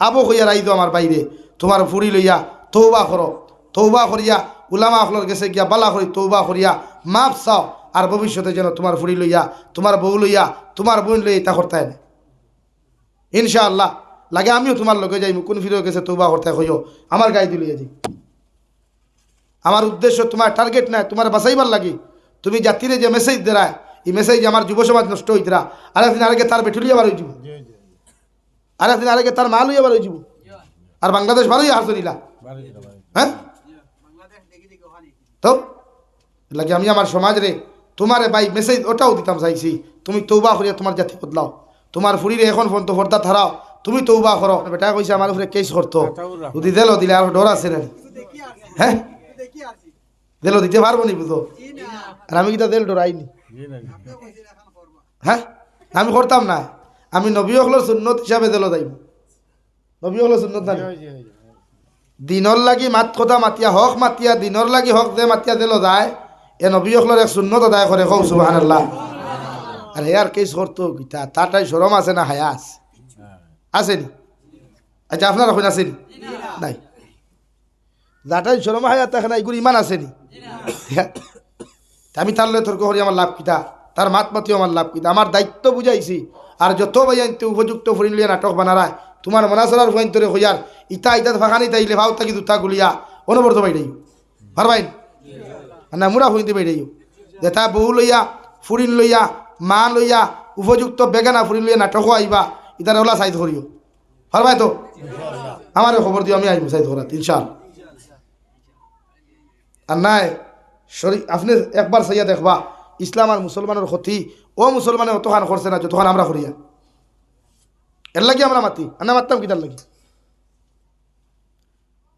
আবো হইয়া রাইদো আমার বাইরে। তোমার ফুড়ি লইয়া তৌবা করো। তৌবা করিয়া উলামা আখলর গেছে গিয়া বালা করি তৌবা করিয়া মাপ চাও। আর ভবিষ্যতে যেন তোমার ফুড়ি লইয়া, তোমার বউ লইয়া, তোমার বোন লইয়া তা করতে না। ইনশাআল্লাহ। লাগে আমিও তোমার লগে যাই কোন ফিরে গেছে তৌবা করতে হইও আমার গায়ে দিলিয়ে যাই আমার উদ্দেশ্য তোমার টার্গেট নাই, তোমার বাঁচাইবার লাগি। তুমি জাতিরে যে মেসেজ দেরায়, এই মেসেজ আমার যুব সমাজ নষ্ট হইতরা। আরেকদিন আরেকে তার বেঠুলি আবার হয়ে যাব আরেকদিন আরেকে তার মাল হয়ে আবার হয়ে যাব আর বাংলাদেশ ভালোই হাসনিলা হ্যাঁ? তো লাগে আমি আমার সমাজ রে তোমারে ভাই মেসেজ ওটাও দিতাম চাইছি, তুমি তৌবা করিয়া তোমার জাতি বদলাও। তোমার ফুরিরে এখন ফোন তো ফর্দা থারাও তুমি তৌবা করো। বেটা কইছে আমার উপরে কেস করতো। যদি দিল দিলে আর ডর আছে না হ্যাঁ? দিল দিতে পারব নি বুঝো? আর আমি কিটা দিল ডরাইনি? হ্যাঁ? আমি করতাম না। আমি নবী হকলোর সুন্নত হিসাবে দিল যাইব। নবী হকলোর সুন্নত না দিনর লাগি মাত কথা মাতিয়া হক মাতিয়া দিনর লাগি হক দে মাতিয়া দিল যায় এ নবী হকলোর এক সুন্নত আদায় করে কৌ সুবাহান আল্লাহ আর হেয়ার কেস করতো গীতা তারটাই সরম আছে না হায়া আছে আসেনি আচ্ছা আপনার এখন আসেনি নাই। যাটাই সরম হায়া তাকে না এগুলো ইমান আসেনি তা আমি তার তর্ক করি আমার লাভ কিতা? তার মাত মাতিও আমার লাভ কিতা? আমার দায়িত্ব বুঝাইছি আর যত বাইয়াইতে উপযুক্ত ফুরিলিয়া নাটক বানারায়, তোমার মনাসরার ফুয়াইন্তরে হইয়ার ইতা ইতা ফাঁকানি তাইলে ভাও তাকি দুটা গুলিয়া অনবরত বাইরাই পারবাইন? না মুরা ফুইতে বাইরাই যেটা বহু লইয়া ফুরিন লইয়া, মা লইয়া, উপযুক্ত বেগানা ফুরিন লইয়া নাটকও আইবা, ইতার ওলা সাইড করিও। পারবাই তো? আমার খবর দিও, আমি আইব সাইড করা ইনশাল আর নাই শরী আপনি একবার চাইয়া দেখবা ইসলাম আর মুসলমানের ক্ষতি, ও মুসলমানে অতখান করছে না, যতখান আমরা করিয়া এর লাগি আমরা মাতি আর না মারতাম কিতার লাগি?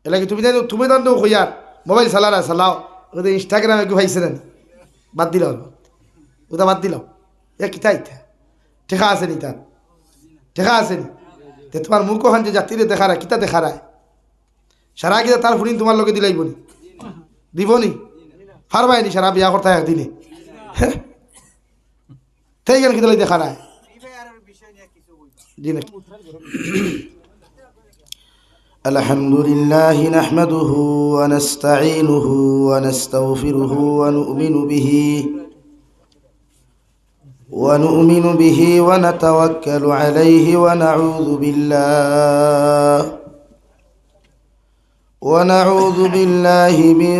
এর লাগি তুমি জানো তুমি জানো কইয়ার মোবাইল চালারা চালাও। ওদের ইনস্টাগ্রামে কি ভাইছে না বাদ দিল ওটা বাদ দিল এ কিতা ইতা? ঠেকা আছে নি তার ঠেকা আছে নি? তে তোমার মুখ ওখান যে জাতিরে দেখা রায় কিতা দেখা রায় সারা গিয়ে তার ফুরিন তোমার লোকে দিলাইব নি? দিব নি? পারবাইনি সারা বিয়া করতে একদিনে তাই কেন কিতা দেখা রায় জি নাকি الحمد لله نحمده ونستعينه ونستغفره ونؤمن به ونؤمن به ونتوكل عليه ونعوذ بالله ونعوذ بالله من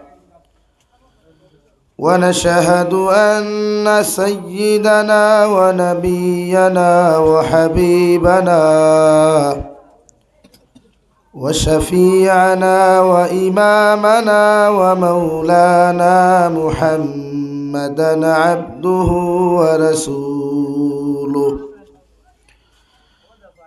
ونشهد أن سيدنا ونبينا وحبيبنا وشفيعنا وإمامنا ومولانا محمدا عبده ورسوله.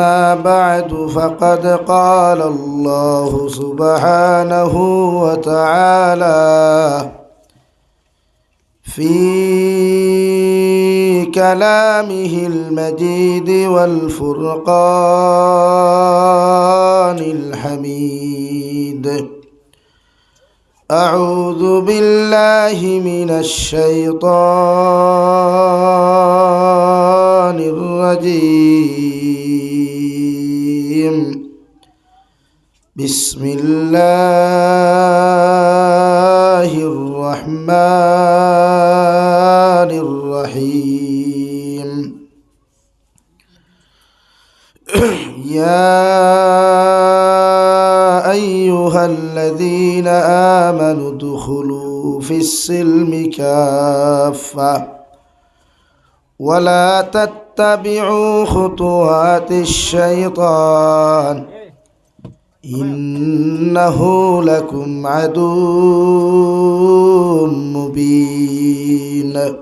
أما بعد فقد قال الله سبحانه وتعالى في كلامه المجيد والفرقان الحميد. أعوذ بالله من الشيطان الرجيم. بسم الله الرحمن الرحيم. يا أيها الذين آمنوا ادخلوا في السلم كافة ولا تتبعوا خطوات الشيطان. إنه لكم عدو مبين.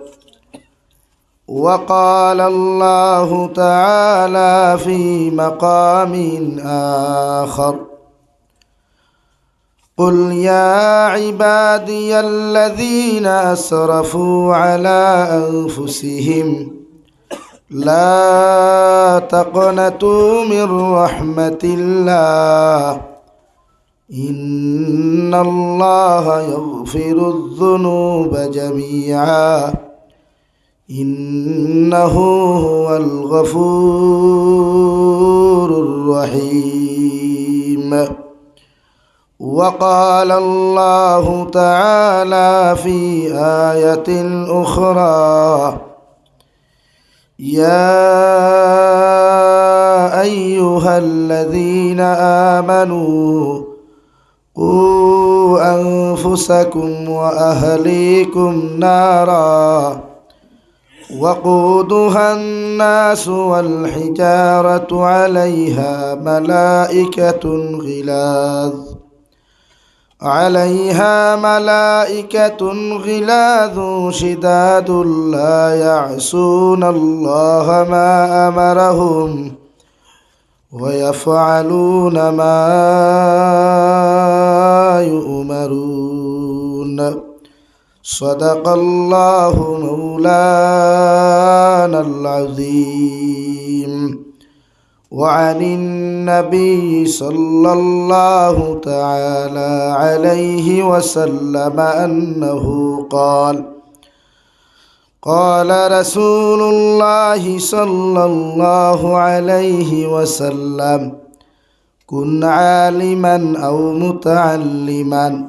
وقال الله تعالى في مقام آخر قل يا عبادي الذين أسرفوا على أنفسهم لا تقنطوا من رحمة الله. إن الله يغفر الذنوب جميعا. إنه هو الغفور الرحيم. وقال الله تعالى في آية أخرى يا ايها الذين امنوا قوا انفسكم واهليكم نارا وقودها الناس والحجاره عليها ملائكه غلاظ عليها ملائكة غلاظ شداد لا يعصون الله ما أمرهم ويفعلون ما يؤمرون. صدق الله مولانا العظيم. وعن النبي صلى الله تعالى عليه وسلم أنه قال قال رسول الله صلى الله عليه وسلم كن عالما أو متعلما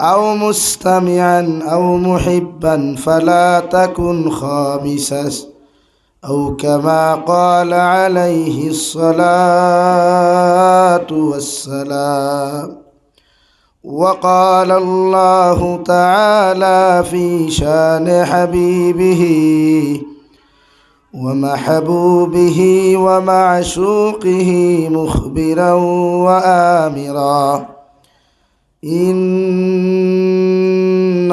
أو مستمعا أو محبا فلا تكن خامسا. أو كما قال عليه الصلاة والسلام. وقال الله تعالى في شان حبيبه ومحبوبه ومعشوقه مخبرا وآمرا.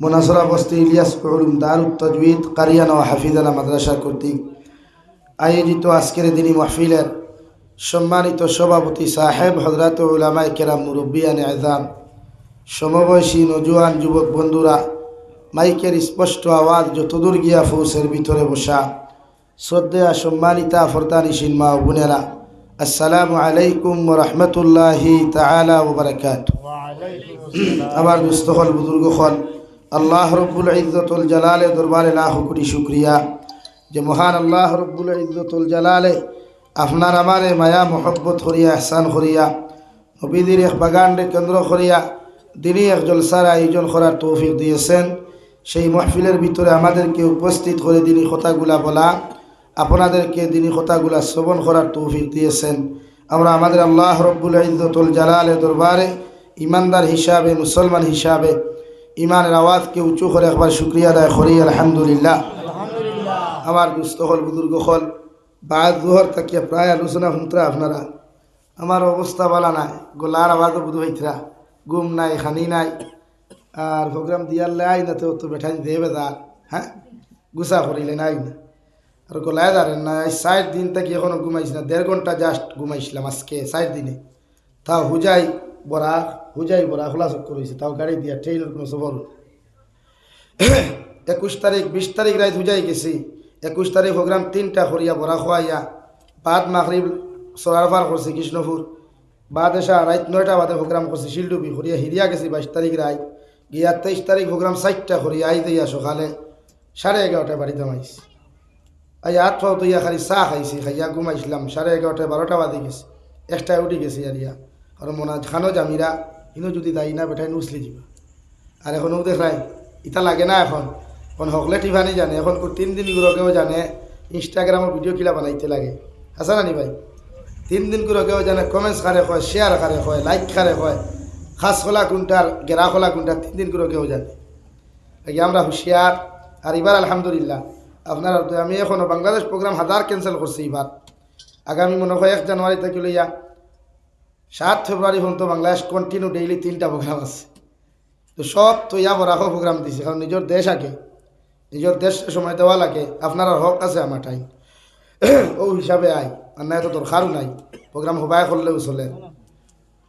মোনাসরা বস্তি ইলিয়াস উলুম দারুত তজবিদ কারিয়ানা ও হাফিজানা মাদ্রাসা কর্তৃক আয়োজিত আজকের দিনী মাহফিলের সম্মানিত সভাপতি সাহেব হজরত উলামায় কেরাম মুরব্বিয়ান আজাম সমবয়সী নজুয়ান যুবক বন্ধুরা মাইকের স্পষ্ট আওয়াজ যতদূর গিয়া ফৌসের ভিতরে বসা শ্রদ্ধা সম্মানিতা ফরদানিসীন মা ও বোনেরা আসসালামু আলাইকুম রহমতুল্লাহি তালা ওবরাকাত আমার দুস্থল বুজুর্গ হল আল্লাহ রব্বুল ইজ্জতুল জালালে দরবারে লাখ কোটি শুক্রিয়া। যে মহান আল্লাহ রব্বুল ইজ্জতুল জালালে আপনার আমারে মায়া, মোহব্বত করিয়া, এহসান করিয়া, নবীদের এক বাগানরে কেন্দ্র করিয়া দিনই এক জলসার আয়োজন করার তৌফিক দিয়েছেন। সেই মহফিলের ভিতরে আমাদেরকে উপস্থিত করে দিনী কথাগুলা বলা, আপনাদেরকে দিনী কথাগুলা শ্রবণ করার তৌফিক দিয়েছেন। আমরা আমাদের আল্লাহ রব্বুল ইজ্জতুল জালালে দরবারে ইমানদার হিসাবে, মুসলমান হিসাবে ইমানের আওয়াজকে উঁচু করে একবার শুক্রিয়া আদায় করি আলহামদুলিল্লাহ। আমার দুস্থ হল বুজুর্গ হল বাদ দুহর তাকিয়া প্রায় আলোচনা শুনতরা আপনারা। আমার অবস্থা বলা নাই গোলার আওয়াজও বুধ হইতরা গুম নাই খানি নাই। আর প্রোগ্রাম দিয়ার লাই না তো তো বেঠাই দেবে দার হ্যাঁ? গুসা করিলে নাই না। আর গোলায় দাঁড়েন না এই ষাট দিন থেকে এখনও ঘুমাইছি না দেড় ঘণ্টা জাস্ট ঘুমাইছিলাম আজকে ষাট দিনে। তাও হুজাই বরা হুজাই বরা খোলা চক্কর হয়েছে তাও গাড়ি দিয়া ট্রেনের কোনো সবর একুশ তারিখ, বিশ তারিখ রাত হুজাই গেছি। একুশ তারিখ প্রোগ্রাম তিনটা করিয়া বরা খোয়াইয়া বাদ মাগরিব সরারফার করছি কৃষ্ণপুর বাদ এসা রাত নয়টা বাদে প্রোগ্রাম করছি শিলডুবি করিয়া হিরিয়া গেছি বাইশ তারিখ রাত গিয়া তেইশ তারিখ প্রোগ্রাম চারটা করিয়া আই দিয়া সকালে সাড়ে এগারোটায় বাড়িতে মাইছি আই আট ফাও তৈয়া খালি চাহ খাইছি, খাইয়া ঘুমাইছিলাম। সাড়ে এগারোটায় বারোটা বাজে গেছি। একটায় উঠি গেছি আর ইয়া আর মনা খানো জামিরা ইনো যদি দায়ী না বেটাই নুসলি দিবা। আর এখন ও দেখাই ইটা লাগে না এখন। এখন হকলে টিভানি জানে, এখন তিন দিন গুলোকেও জানে ইনস্টাগ্রামে ভিডিও কিলা বানাইতে লাগে। আছে না নি ভাই? তিন দিন গুলোকেও জানে কমেন্টস কারে কয় শেয়ার কারে কয় লাইক কারে কয় খাস খোলা কোনটার গেরা খোলা কোনটার তিন দিন গুলোকেও জানে। আগে আমরা হুঁশিয়ার আর এবার আলহামদুলিল্লাহ আপনার আমি এখনও বাংলাদেশ প্রোগ্রাম হাজার ক্যান্সেল করছি এবার আগামী মনে হয় এক জানুয়ারি থেকে লইয়া সাত ফেব্রুয়ারি পর্যন্ত বাংলাদেশ কন্টিনিউ ডেইলি তিনটা প্রোগ্রাম আছে। তো সব তো ইয়া বরাহ প্রোগ্রাম দিছে, কারণ নিজের দেশ আগে, নিজের দেশ সময় দেওয়া লাগে, আপনার হক আছে আমার টাইম ও হিসাবে আই আর নাই তো দরকারও নাই প্রোগ্রাম সবাই করলেও চলে।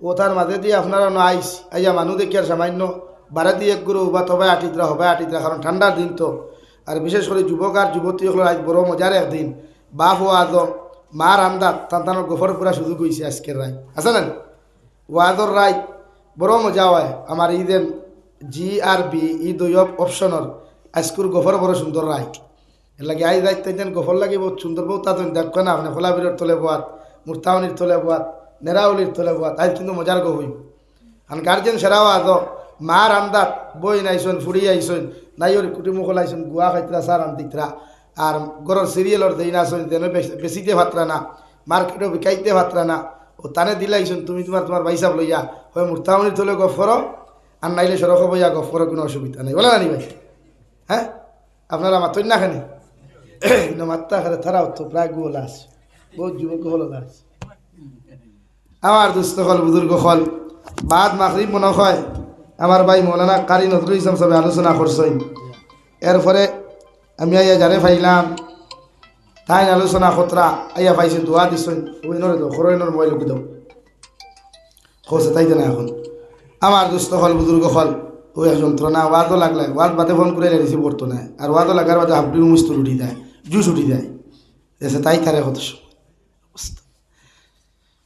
ও তার মাঝে দিয়ে আপনারা আইস, আইয়া মানুষ দেখি আর সামান্য বারে দিয়ে এক গুরু বা তবে আটিতরা হবে আটিতরা কারণ ঠান্ডার দিন তো আর বিশেষ করে যুবক আর যুবতী হলো আজ বড় মজার একদিন। বাপ ও আজ মার আন্দাজ তান্তানোর গোফর পুরা সুযোগ হয়েছে আজকের রায় আছে না ওয়াদর রায় বড় মজা হয়। আমার ঈদের জি আর বি, ই দুই অপশনের আজকুর গোফর বড় সুন্দর রায় এর লাগে আই রাইত তেন গোফর লাগে বহুত সুন্দর বহুত তা তুমি দেখো না আপনি খোলাবিরের তলে বোয়াত মুরতাউনির তলে বোয়াত নেরাউলির তলে বোয়াত আজ কিন্তু মজার গো হইব আর গার্জেন সেরাও আজ মার আন্দাত বই নাইছন ফুড়ি আইসন নাইর কুটুমুখ লাইছন গুয়া খাইতরা সার আন্তিতরা আর গরর সিরিয়ালর দেই না আসন দেন বেশিতে ভাতরা না মার্কেটও বিকাইতে ভাতরা না, ও তানে দিলাইছন তুমি তোমার তোমার বাইসাব লইয়া হয় মুরতাউনির তলে গফর আর নাইলে সরক বইয়া গফর কোনো অসুবিধা নেই। বলে না নি ভাই? হ্যাঁ আপনারা মাতই না খানে? মাত্রা খানে তারাও তো প্রায় গোল আছে। বহুত যুবক হল আছে আমার দুস্থ হল বুজুর্গ হল। বাদ মাখরিব মনে হয় আমার ভাই মৌলানা কারি নজরুল ইসলাম সবে আলোচনা করছেন এরপরে আমি আইয়া যারে পাইলাম তাই আলোচনা খতরা আইয়া পাইছে দোয়া দিছেন ওই নরে দাও খরই নর মোবাইল কি দাও। খোঁজে তাই না এখন। আমার দুস্থ হল বুজুর্গ হল ওই যন্ত্রণা ওয়াদও লাগলে ওয়াদ বাদে ফোন করে রিসিভ করতো না আর ওয়াদও লাগার বাদে হাবডি মুস্তুর উঠি যায় জুস উঠি যায়। এসে তাই তারে কত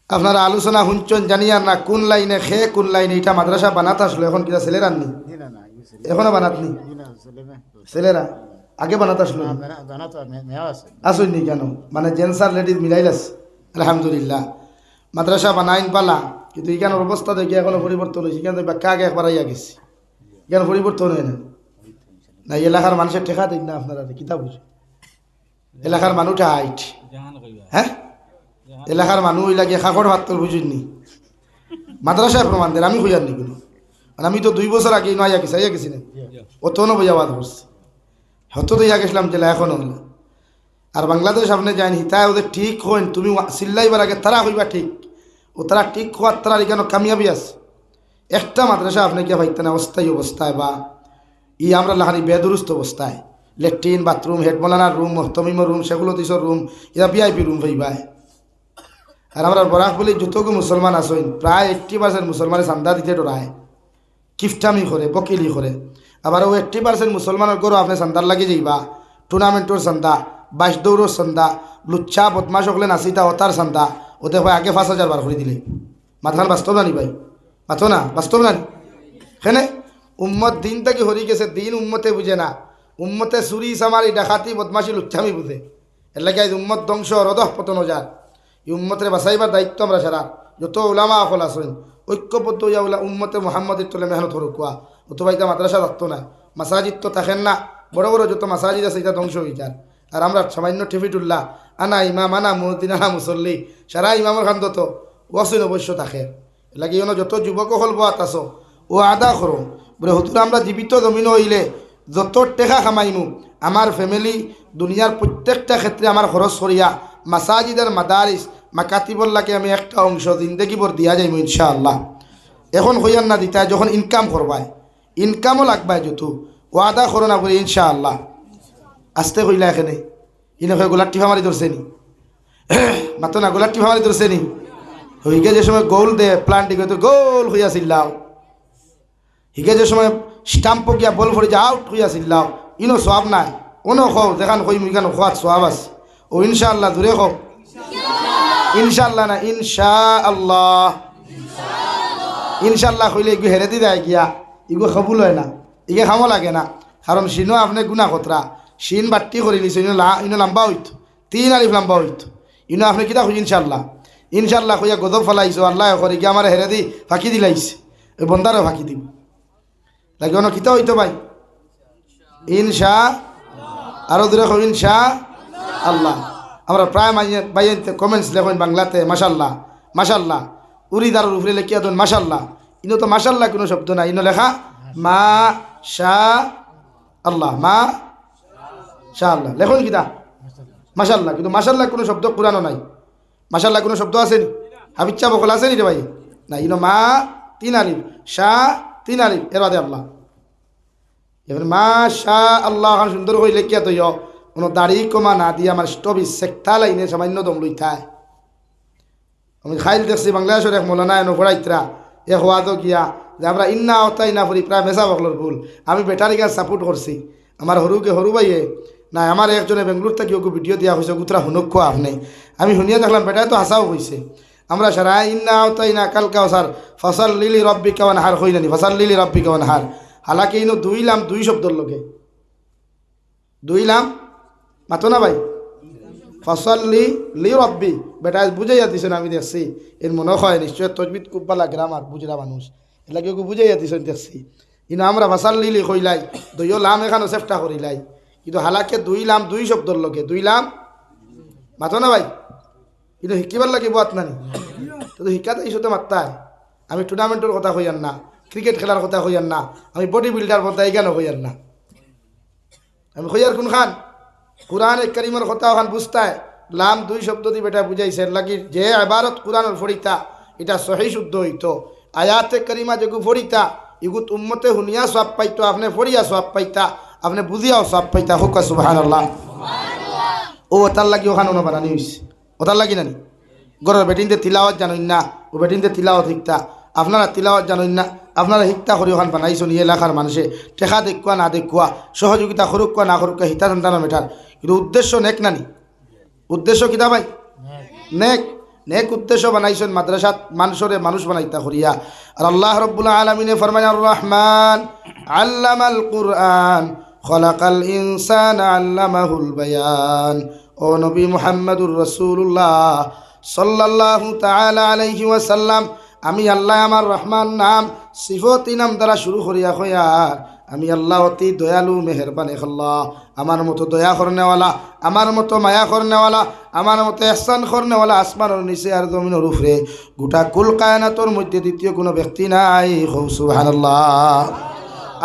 আপনারা আলোচনা শুনছেন জানি আর না কোন লাইনে খে কোন লাইনে এটা মাদ্রাসা বানাতে আসলো এখন কিনা ছেলের আননি এখনও বানাতনি ছেলেরা? আগে বানাতে আসলো আসুন নি? কেন? মানে জেন্টস আর লেডিস মিলাইলাস আলহামদুলিল্লাহ। মাদ্রাসা বানাইন পালা কিন্তু এখানের অবস্থা দেখে এখনও পরিবর্তন হয়েছে। এখানে ব্যাখ্যা আগে একবার আইয়া গেছি। জ্ঞান পরিবর্তন হয় না না এই এলাকার মানুষের ঠেকা দিন না আপনারা কিতা বুঝে এলাকার মানুষটা হাইট। হ্যাঁ? এলাকার মানুষ ওই লাগে খাকড় ভাত তোর বুঝুননি মাদ্রাসায় প্রমাণ দেন আমি খুঁজার নি কোনো। আর আমি তো দুই বছর আগে নয় গেছি আইয়া গেছি না। অত বইয়া বাদ করছি হত ইয়া গেছিলাম জেলা এখনও হলো। আর বাংলাদেশ আপনি যায়নি হিতায় ওদের ঠিক হইন তুমি চিল্লাইবার আগে তারা হইবা ঠিক। ও তারা ঠিক হওয়ার তারা এখানে কামিয়াবি আছে। একটা মাদ্রাসা আপনি কে ভাইতেন অস্থায়ী অবস্থায় বা ই আমরা লাহানি বেদুরুস্ত অবস্থায়। লেট্রিন, বাথরুম, হেড মলানার রুম মহতমিমর রুম সেগুলো দিছর রুম ইয়া ভিআইপি রুম ভাইবাই আর আমরা বরাক বলি যতগু মুসলমান আসইন প্রায় এইট্টি পার্সেন্ট মুসলমানে চান্দা দিতে ডরায়। কিফটামি করে, বকিলি করে। আবার ও এইট্টি পার্সেন্ট মুসলমানের গরু আপনি চান্দার লাগি যাইবা টুর্নামেন্টর চান্দা বাইশ দৌড়র চান্দা লুচ্ছা বদমাস সকলে নাচিতা ওতার চান্দা ওতে হয় আগে পাঁচ হাজার বার করে দিলে। মাথাখান বাস্তব নানি ভাই মাথো না বাস্তব নানি হেনে উম্মত দিন থেকে হরি গেছে, দিন উম্মতে বুঝে না। উম্মতে চুরি চামারি ডাকাতি বদমাসি লুচ্ছামি বুঝে এর লাগে উম্মত ধ্বংস রদহ পতন যার এই উম্মতের বাঁচাইবার দায়িত্ব আমরা সারা। যত ওলামা আফল আসেন ঐক্যবদ্ধ ইয়া উম্মতে মোহাম্মদের তোলে মেহনত হরু কোয়া অথবা এটা মাদ্রাসা থাকতো না। মাসাজিদ তো থাকেন না। বড় বড় যত মাসাজিদ আছে, এটা ধ্বংস হয়ে যায়। আর আমরা সামান্য টিফিটুল্লাহ আনা ইমাম, আনা মুহদ্দিন আনা মুসল্লি, সারা ইমামের খান্দ তো ওয়াসিন অবশ্য থাকে। লাগে ইয়নো যত যুবক হল বাত আছো, ও আদা করো। বলে হুতুর আমরা জীবিত জমিন হইলে যত টেকা খামাইমু, আমার ফ্যামিলি দুনিয়ার প্রত্যেকটা ক্ষেত্রে আমার খরচ করিয়া মাসাজিদের মাদারিস মাকাতিবল্লাকে আমি একটা অংশ জিন্দগি ভর দিয়া যাইমু ইনশাআল্লাহ। এখন হইয়ার না দিতা যখন ইনকাম করবাই ইনকামও লাগবাই যত ওয়াদা করো না বলে, ইনশাআল্লাহ। আসতে কইলা এখানে। ইনে হয়ে গোলার টিফা মারি ধরছে নি? মাতো না গোলার টিফা মারি ধরছে নি? হইগে যে সময় গোল দে প্লান্টিং তো গোল হইয়া চিল্লাও হিগে যে সময় স্টাম্প গিয়া বল ভরে যে আউট হইয়া চিল্লাও ইনো সব নাই। অনো খাও দেখান কই মুইখান খোয়াত সব আছে। ও ইনশাআল্লাহ দূরে খাও ইনশাআল্লাহ না ইনশা আল্লাহ ইনশাল্লাহ কইলে হেরে দি দেয় গিয়া ইগু খাবুল হয় না। ইগে খামো লাগে না। কারণ সিনো আপনি গুণা খতরা সিন বাট্টি করে নিছে, ইনো লা ইনো লম্বা হইত তিন আলিফ লম্বা হইত ইনো আপনি কিতা খুঁজি ইনশাল্লাহ ইনশাল্লাহ কইয়া গদব ফেলাইছো, আল্লাহ করে গিয়া আমার হেরে দি ফাঁকি দিলাইছে। ওই বন্দারও ফাঁকি দিব লাগে অন কিতা হইতো ভাই? ইনশা আরও দূরে কই ইনশা আল্লাহ। আমরা প্রায় বাইতে কমেন্টস লেখেন বাংলাতে মাসাল্লাহ মাসাল্লাহ উরিদার উপরে লেখিয়া দেন মাসাল্লাহ ইনো তো মাসাল্লাহ কোনো শব্দ নাই, ইনো লেখা মা শা আল্লাহ, মা শাহ আল্লাহ। লেখন কিতা? মাসাল্লাহ কিন্তু মাসাল্লাহ কোনো শব্দ পুরানো নাই। মাসাল্লাহ কোনো শব্দ আছে নি হাবিচ্ছা বকল আছে নি রে ভাই? না ইনো মা তিন আলিফ শাহ তিন আলিফ এর বাদে আল্লাহ। এবার মা শাহ আল্লাহ খান সুন্দর করে লেখিয়া তৈয়? কোনো দাড়ি কমা না দিয়ে আমার স্টবি সেকথা লাইনে সামান্য দম লই থায় আমি খাইল দেখছি, বাংলাদেশের এক মৌলানা এনে ঘোরাইতরা এ হওয়া তো গিয়া যে আমরা ইন্না অতাই না ফুরি প্রায় মেসা বকলর ভুল। আমি বেটারি গাছ সাপোর্ট করছি আমার হরুকে হরু ভাইয়ে না আমার একজনে বেঙ্গলোর থেকে ওকে ভিডিও দেওয়া হয়েছে গুতরা হুনুক খোয়া আপনি আমি শুনিয়া দেখলাম বেটায় তো হাসাও হয়েছে আমরা সারা, ইন্না অতাই না কালকাও স্যার ফসল লিলি রব্বি কেমন হার হই নানি ফসল লিলি রব্বি কেমন হার হালাকি ইনো দুই লাম দুই শব্দর লোকে দুই লাম? মাতো না ভাই। ফসল্লি লি রব্বি বেটা বুঝাইয়া দিছেন আমি দেখছি। এর মনে হয় নিশ্চয় তজবিদ খুব ভালো গ্রামার বুঝরা মানুষ। এলাকে ওকে বুঝাইয়া দিছেন দেখছি। কিন্তু আমরা ফসল্লি লি কইলাই দুইও লাম এখানে চেষ্টা করিলাই কিন্তু হালাকে দুই লাম, দুই শব্দর লোকে দুই লাম? মাতো না ভাই? কিন্তু শিকিবার লাগে বাত নানি। তো শিকাতে ইস্যুতে মাত্তায়। আমি টুর্নামেন্টের কথা কইয়ার না ক্রিকেট খেলার কথা কইয়ার না, আমি বডি বিল্ডার কথা এখানে কইয়ার না? আমি কইয়ার কোন খান? কোরআন করিমের কথা ওখান বুঝতায়, লাম দুই শব্দ দিয়ে বেটা বুঝাইছে, লাগি যে আবারত কোরআনের ফড়িতা এটা সহি শুদ্ধ হইতো। আয়াতে করিমা যেগু ফড়িতা ইগুত উম্মতে হুনিয়া সব পাইতো, আপনি ফড়িয়া সব পাইতা, আপনি বুঝিয়াও সব পাইতা, হোক সুবাহান আল্লাহ ও ওটার লাগি ওখানে ওনা বানানি হয়েছে ওটার লাগি নানি? গরের বেটিনতে তিলাওয়াত জানুন না, ও বেটিনতে তিলাওয়াত শিকতা আপনারা তিলাওয়াত জানুন না, আপনারা শিক্ষা করি ওখান বানাইছেন এই এলাকার মানুষে। টেকা দেখুয়া, না দেখুয়া, সহযোগিতা করুক না করুক হিতা সন্তান মেটার। কিন্তু উদ্দেশ্য নেক নানি? উদ্দেশ্য কিতা ভাই? নেক। নেক উদ্দেশ্য বানাইছেন মাদ্রাসাত মানুষরে মানুষ বানাইতা করিয়া। আর আল্লাহ রব্বুল্লাহ আলমিনে ফরমান রহমান আল্লামাল কুরআন, খলাকাল ইনসান আল্লামাহুল বায়ান। ও নবী মুহাম্মদুর রসুল্লাহ সাল্লাল্লাহু তাআলা আলাইহি ওয়াসাল্লাম, আমি আল্লাহ আমার রহমান নাম, সিফতি নাম দ্বারা শুরু করিয়া হইয়ার আমি আল্লাহ অতি দয়ালু, মেহরবান এখল্লা আমার মতো দয়া করনেওয়ালা, আমার মতো মায়া করনেওয়ালা, আমার মতো এহসান করনেওয়ালা আসমানোর নিচে আর জমিনের উপরে। গোটা কুল কায়নাতর মধ্যে দ্বিতীয় কোনো ব্যক্তি নাই। হৌ সুবহানাল্লাহ।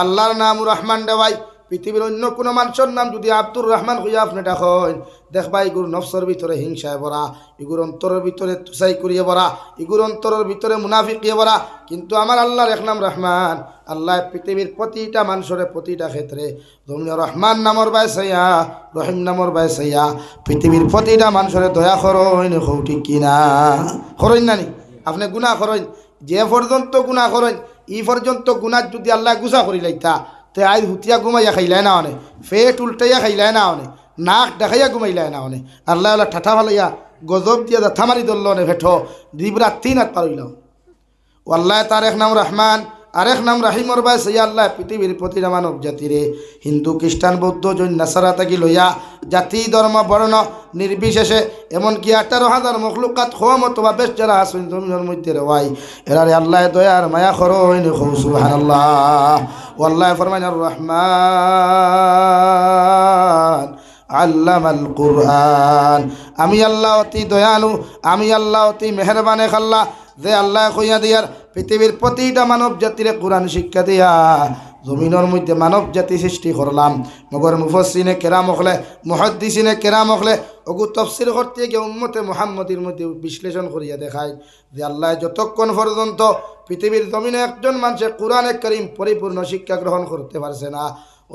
আল্লাহর নাম রহমান দেওয়াই পৃথিবীর অন্য কোনো মানুষের নাম যদি আব্দুর রহমান হইয়া আপনি ডাকেন দেখবা ইগুর নফসর ভিতরে হিংসায় ভরা, ইগুর অন্তরের ভিতরে তুষাই করিয়ে ভরা, ইগুর অন্তরের ভিতরে মুনাফিকিয়ে ভরা। কিন্তু আমার আল্লাহর এক নাম রহমান, আল্লাহ পৃথিবীর প্রতিটা মানুষের প্রতিটা ক্ষেত্রে রহমান নামর বাই সাইয়া রহিম নামর বাই সাইয়া পৃথিবীর প্রতিটা মানুষের দয়া করইন হৌ ঠিক কিনা? করইন নানি আপনি গুণা করইন যে পর্যন্ত গুণা করেন ই পর্যন্ত গুণার যদি আল্লাহ গুছা করি লাইতা তে আই হুতিয়া ঘুমাইয়া খাইলাই না অনে, ফেট উল্টাইয়া খাইলাই না অনে, নাক দেখাইয়া ঘুমাইলাই না অনে। আল্লাহ আল্লাহ ঠাঠা ভালাইয়া গজব দিয়া দাথা মারি ধরল নে ভেঠ দিবরা তিন হাত ও আল্লাহ তার এক নাম রহমান আরেক নাম রাহিমর বাই সেই আল্লাহ পৃথিবীর প্রতিটা মানব জাতিরে, হিন্দু, খ্রিস্টান, বৌদ্ধ, জৈন, নাসারা থাকি লইয়া জাতি, ধর্ম, বর্ণ নির্বিশেষে, এমনকি আঠারো হাজার মখলুকাত হোম অথবা বেশ যারা আসুন জমিনের মধ্যে রেওয়াই, এরারে আল্লাহ দয়ার মায়া খরইন খৌ সুবহান আল্লাহ ও আল্লাহ ফরমান রহমান আল্লামাল কুরআন। আমি আল্লাহ অতি দয়ালু, আমি আল্লাহ অতি মেহরবানে খাল্লা যে আল্লাহ কইয়া দিয়ার পৃথিবীর প্রতিটা মানব জাতিরে কোরআন শিক্ষা দিয়া, জমিনের মধ্যে মানব জাতি সৃষ্টি করলাম। মগর মুফসিনে কেরাম হলে, মহদ্দিসিনে কেরাম হলে, অগু তফসির করতে গিয়ে উম্মতে মোহাম্মদের মধ্যে বিশ্লেষণ করিয়া দেখায় যে আল্লাহ যতক্ষণ পর্যন্ত পৃথিবীর জমিনে একজন মানুষের কোরআনে করিম পরিপূর্ণ শিক্ষা গ্রহণ করতে পারছে না,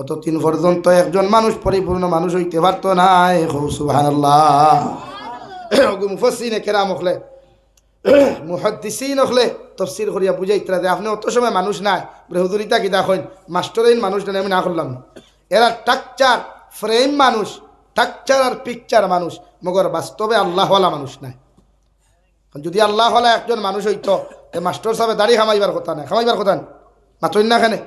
অতদিন পর্যন্ত একজন মানুষ পরিপূর্ণ মানুষ হইতে পারতো না সুবাহ আল্লাহ মুফসিনে কেরাম হলে মুহদ্দিসিন হলে তফসির করিয়া বুঝাইতরা যে আপনি অত সময় মানুষ নাই, বলে হুজুরিতা কি দেখেন? মাস্টারের মানুষ নাই, আমি না করলাম। না। এরা টাকচার ফ্রেম মানুষ টাকচার আর পিকচার মানুষ, মগর বাস্তবে আল্লাহওয়ালা মানুষ নাই। যদি আল্লাহওয়ালা একজন মানুষ হইতো মাস্টার সাহেব দাড়ি খামাইবার কথা নাই, খামাইবার কথা না মাত্র না খানে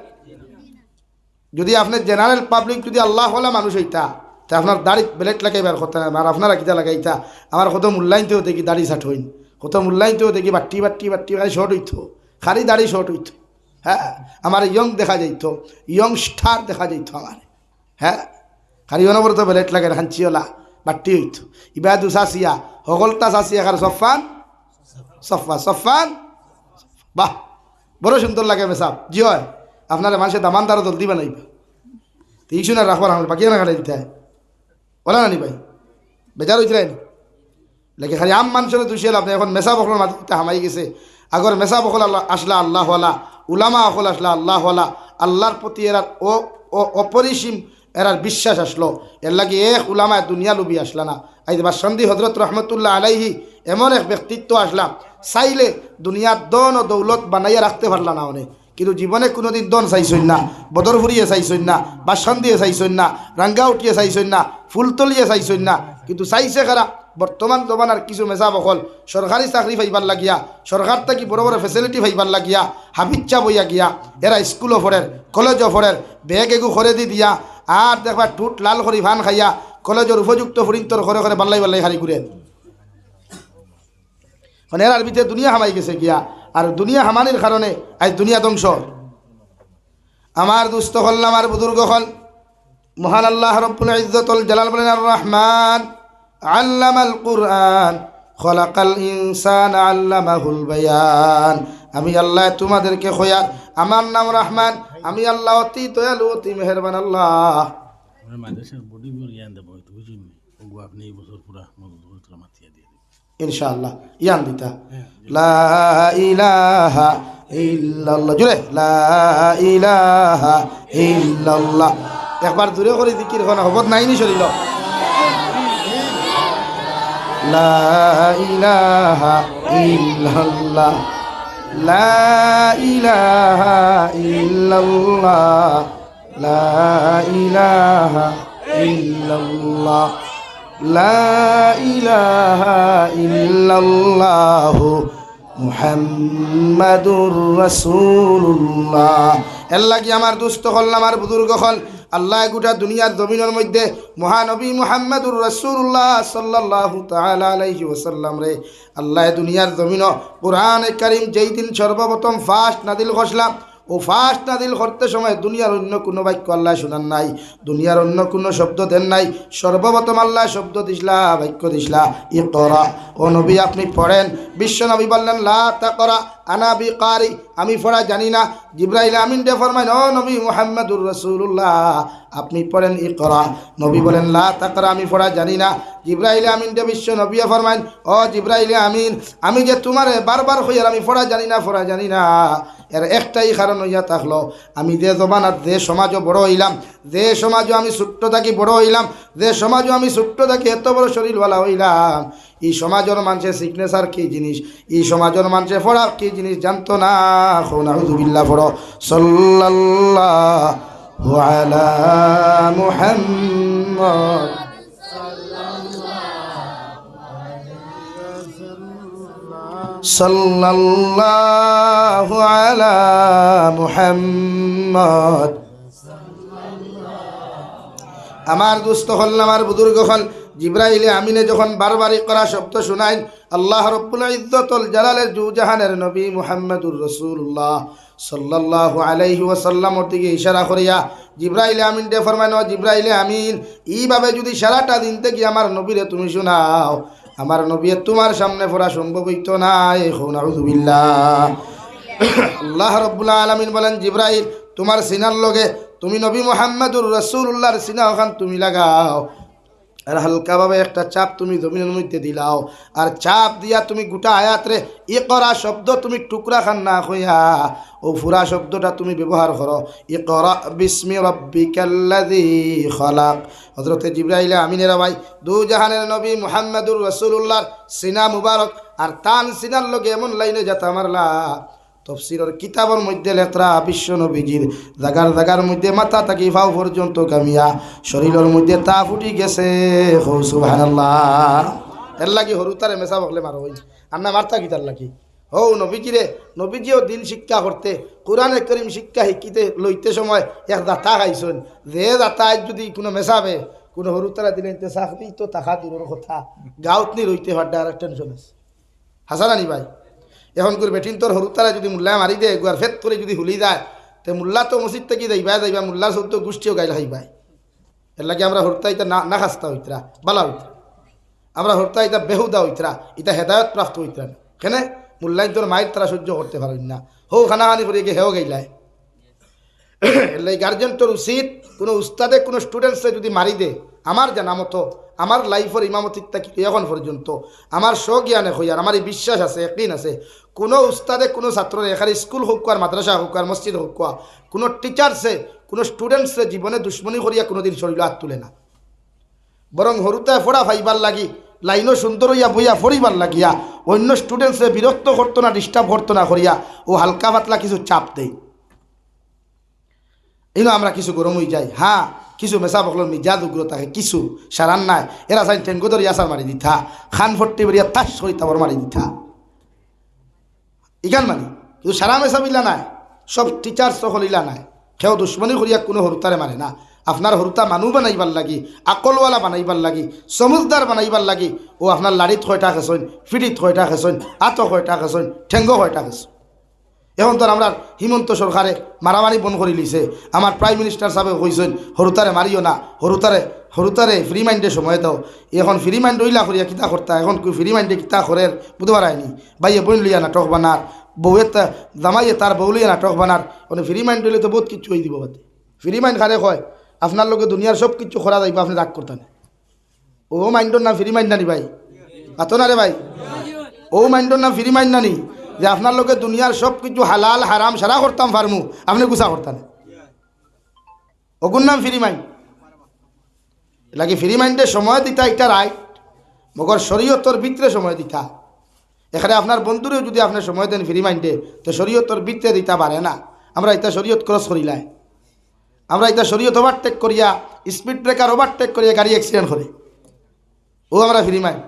যদি আপনি জেনারেল পাবলিক যদি আল্লাহ আল্লাহওয়ালা মানুষ হইতা, তা আপনার দাড়ি বেলেট লাগাইবার কথা না আর আপনারা কিতা লাগাইতা? আমার কত মূল্যায়নতেও কি দাড়ি ছাট হইন? কত মূল্যায়নতেও দেখি বাট্টি বাট্টি বাট্টি, খালি শর্ট হইতো। খালি দাড়ি শর্ট হইতো। হ্যাঁ আমার ইয়ং দেখা যাইত। ইয়ং স্টার দেখা যাইত আমার। হ্যাঁ খালি অনবরত বেলেট লাগে হাঞ্চিওলা বাট্টি হইতো। ইবাদু চাচিয়া সকলটা চাচিয়া খার সফান সফা সফান বাহ, বড় সুন্দর লাগে মেসাব। জি হয়, আপনারা মানুষের দামান দ্বারা দল দিবে নাইবা তো এই শুনে রাখবার আমার বাকি না খালি দিতে হয়। বলে না নি ভাই, বেজার হয়েছিল লেগে খালি আম মানুষের দুষিয়ে লাভ এখন মেসা বকলের মাটিতে হামাই গেছে। আগর মেসা বকল আল্লাহ আসলা আল্লাহওয়ালা উলামা অকল আসলা আল্লাহওয়ালা আল্লাহর প্রতি এরার ও অপরিসীম এরার বিশ্বাস আসলো। এর লাগে এক উলামায় দুনিয়া লুবি আসলা না। আজ বা সন্ধি হজরত রহমতুল্লাহ আলাইহি এমন এক ব্যক্তিত্ব আসলাম চাইলে দুনিয়ার দন ও দৌলত বানাইয়া রাখতে পারলা না অনেক কিন্তু জীবনে কোনোদিন দন চাইছই না, বদর ফুরিয়ে চাইছই না বাসন দিয়ে চাইছই না, রাঙ্গা উঠিয়ে চাইছই না ফুলতলিয়ে চাইছই না। কিন্তু চাইছে খারা বর্তমান জমানার কিছু মেজা বকল সরকারি চাকরি পাইবার লাগিয়া সরকার থাকি বড় বড় ফেসিলিটি পাইবার লাগিয়া, হাবিচ্ছা বইয়া গিয়া এরা স্কুলও ফরের কলেজও ফরের বেগ এগু খরে দি দিয়া আর দেখবা টুট লাল করি ভান খাইয়া কলেজের উপযুক্ত ফরিন্তর ঘরে ঘরে বাল্লাই বাল্লাই হারি ঘুরে মানে এরার ভিতরে দুনিয়া হামাই গেছে গিয়া আর দুনিয়া হামানির কারণে আজ দুনিয়া ধ্বংস। আমার দুস্থ হল আমার বুজুর্গ হল। মহান আল্লাহ রব্বুল ইজ্জতুল জালাল বলেন আর রহমান আল্লামাল কুরআন খলাকাল ইনসান আল্লামাহুল বায়ান। আমি আল্লাহ তোমাদেরকে খোয়া আমার নাম রহমান আমি আল্লাহ অতি দয়ালু অতি মেহেরবান আল্লাহ। ইনশাআল্লাহ ইয়ান দিতা। লা ইলাহা ইল্লাল্লাহ জুড়ে লা ইলাহা ইল্লাল্লাহ। একবার দূরে করে দিকির হবত নাই নি শরীর লা ইলাহা ইল্লাল্লাহ। লা ইলাহা ইল্লাল্লাহ। লা ইলাহা ইল্লাল্লাহ। লা ইলাহা ইল্লাল্লাহ মুহাম্মাদুর রাসূলুল্লাহ। এর লাগি আমার দুস্থ হল আমার বুজুর্গ হল। আল্লাহ গোটা দুনিয়ার জমিনের মধ্যে মহানবী মুহাম্মদুর রসুল্লাহ সাল্লাহ ওসাল্লাম রে। আল্লাহ দুনিয়ার জমিন, কোরআন করিম যেই দিন সর্বপ্রথম ফার্স্ট নাদিল ঘষলাম ও ফার্স্ট নাদিল করতে সময় দুনিয়ার অন্য কোনো বাক্য আল্লাহ শোনান নাই, দুনিয়ার অন্য কোনো শব্দ দেন নাই, সর্বপ্রথম আল্লাহ শব্দ দিসলা, বাক্য দিসলা ই করা ও নবী আপনি পড়েন, বিশ্ব নবী বললেন, লা তা করা আনা বি কারি, আমি পড়া জানি না। জিব্রাইল আমিন ডে ফরমাইন ও নবী মুহাম্মদুর রসুল্লাহ আপনি পড়েন ই করা নবী বলেন, লা তা করা আমি পড়া জানি না। জিব্রাইল আমিন ডে বিশ্ব নবী ফরমাইন ও জিব্রাইল আমিন, আমি যে তোমারে বারবার হইয়ার আমি পড়া জানি না পড়া জানি না। এর একটাই কারণ হইয়া থাকল, আমি যে জমানার যে সমাজও বড় হইলাম, যে সমাজও আমি ছোট্ট থাকি বড় হইলাম, যে সমাজও আমি ছোট্ট থাকি এত বড় শরীরওয়ালা হইলাম এই সমাজের মানুষের সিগনেচার কি জিনিস? এই সমাজের মানুষের পড়া কি জিনিস? জানতো না? আলা মুহাম্মদ। আমার দুস্থ হল আমার বুজুর্গ হল। জিব্রাইলে আমিনে যখন বারবারই করা শব্দ শুনাইন আল্লাহ রব্বুল ইজ্জতুল জালালের জুজাহানের নবী মুহাম্মদুর রাসূলুল্লাহ সাল্লাল্লাহু আলাইহি ওয়াসাল্লামর দিকে ইশারা করিয়া জিব্রাইলে আমিন ডে ফরমাইন জিব্রাইলে আমিন, এইভাবে যদি সারাটা দিন থেকে আমার নবীরে তুমি শোনাও, আমার নবী তোমার সামনে পড়া সম্ভব হইতো না এখন আউযুবিল্লাহ আল্লাহ রব্বুল আলমিন বলেন, জিব্রাইল, তোমার সিনার লগে তুমি নবী মোহাম্মদুর রসুল্লাহর সিনা ওখান তুমি লাগাও। আর হালকাভাবে একটা চাপ তুমি জমিনের মধ্যে দিলাও। আর চাপ দিয়া তুমি গোটা আয়াতরে ই করা শব্দ তুমি টুকরা খান না হইয়া ও ফুরা শব্দটা তুমি ব্যবহার করো। ই করা বিস্মি রব্বিকাল্লাযী খলাক। হজরতে জিব্রাইলে আমিনের ভাই দু জাহানের নবী মুহাম্মদুর রসুল্লাহর সিনা মুবারক। আর তান সিনার লগে এমন লাইনে যাতা মারলা। তফসিরের কিতাবের মধ্যে লেখরা, বিশ্ব নবীজির জাগার জাগার মধ্যে মাথা থাকি ফাও পর্যন্ত কামিয়া, শরীরের মধ্যে তা ফুটি গেছে, হো এর লাগি হরু তারে মেসা বকলে মারো হই আর না মারতা কি তার লাগি? হৌ নবীজিরে নবীজিও দিন শিক্ষা করতে, কোরআনে করিম শিক্ষা শিখিতে লইতে সময় এক দাতা খাইছেন। যে দাতা যদি কোনো মেসাবে, কোনো হরু তারা দিলে চাকরি তো তাহা দূরের কথা। গাঁত নি রইতে হওয়ার আর টেনশন আছে। হাসানানি ভাই এখন করে বেটিন তোর হরুতারা যদি মুল্লা মারি দেয় গুয়ার ফেত করে যদি হুলি যায় তে মুল্লা তো মসজিদ থেকে যাইবা যাইবা সব তো গোষ্ঠীও গাইল হাইবাই। এর লাগে আমরা হরতা ইতা না না খাস্তা হইতরা, বালা হইতরা। আমরা হরতা ইতা বেহুদা হইতরা, ইতা হেদায়ত প্রাপ্ত হইতরা কেনে? মুল্লাই তোর মায়ের তারা সহ্য করতে পারেন না। হো খানাহানি করে গিয়ে হেও গাইলায়। এর লাগে গার্জেন তোর উচিত কোনো উস্তাদে, কোনো স্টুডেন্টসে যদি মারি দে, আমার জানা মতো, আমার লাইফের ইমামতিক থাকি এখন পর্যন্ত? আমার স্বজ্ঞানে হই আর আমার বিশ্বাস আছে একদিন আছে, কোনো উস্তাদে, কোনো ছাত্রের এখানে স্কুল হোক আর মাদ্রাসা হোক আর মসজিদ হোক কোনো টিচার্সে কোনো স্টুডেন্টসে জীবনে দুশ্মনী করিয়া কোনোদিন শরীর হাত তুলে না। বরং হরুতায় ফোড়া ফাইবার লাগি, লাইনও সুন্দর হইয়া, বইয়া ফরিবার লাগিয়া, অন্য স্টুডেন্টসে বিরক্ত করতো না ডিস্টার্ব করতো না করিয়া, ও হালকা পাতলা কিছু চাপ দেয়। ইনো আমরা কিছু গরম হয়ে যাই। হ্যাঁ কিছু মেসা বকলর মিজাজ উগ্র থাকে কিছু সারান নাই। এরা চাই টেঙ্গু ধরে আসার মারি দিথা। খান ফট্টি বেরিয়া তাস করি তাবর মারি দিথা। ইখান মানে কিন্তু সারা মেসা মিলা নাই। সব টিচার সকল ইলা নাই। সেও দুশ্মনী করিয়া কোনো হরুতারে মানে না। আপনার হরুতা মানুহ বানাইবার লাগি, আকলওয়ালা বানাইবার লাগি সমুজদার বানাইবার লাগি। ও আপনার লাড়িত কয়টা খেসইন ফিডিত কয়টা খেসইন আত কয়টা খেসইন ঠেঙ্গ কয়টা খেসইন এখন তো আমরা হিমন্ত সরকারে মারামারি বন্ধ করে লিছে আমার প্রাইম মিনিস্টার সাহেব কইছেন, হরুতারে মারিও না, হরুতারে হরুতারে ফ্রি মাইন্ডে সময় দাও। এখন ফ্রি মাইন্ড ওইলা করিয়া কিতা করতা? এখন ফ্রি মাইন্ডে কিতা করের বুধবার আইনি। বাইয়ে বইন লইয়া নাটক বানার বউয়ে তা, জামাইয়ে তার বউ লইয়া নাটক বানার। মানে ফ্রি মাইন্ড হইলে তো বহুত কিছু হয়ে দিব বাদে ফ্রি মাইন্ড খারে কয়? আপনার লোকে দুনিয়ার সব কিছু করা যাইব, আপনি রাগ করতেন। ও মাইন্ডর নাম ফ্রি মাইন্ড নানি ভাই? আতো না রে ভাই? ও মাইন্ডর নাম ফ্রি মাইন্ড নানি? যে আপনার লোকে দুনিয়ার সব কিছু হালাল, হারাম, সারা করতাম ফার্মু। আপনি গুছা করতেন ওগুর নাম ফ্রি মাইন্ড। লাগে ফ্রি মাইন্ডে সময় দিতা, এটা রাইট মগর শরীয়তর ভিতরে সময় দিতা। এখানে আপনার বন্ধুরেও যদি আপনি সময় দেন ফ্রি মাইন্ডে, তো শরীয়তর ভিতরে দিতা পারে না। আমরা এটা শরীয়ত ক্রস করিলাই আমরা এটা শরীয়ত ওভারটেক করিয়া স্পিড ব্রেকার ওভারটেক করিয়া গাড়ি অ্যাক্সিডেন্ট করে। ও আমরা ফ্রি মাইন্ড।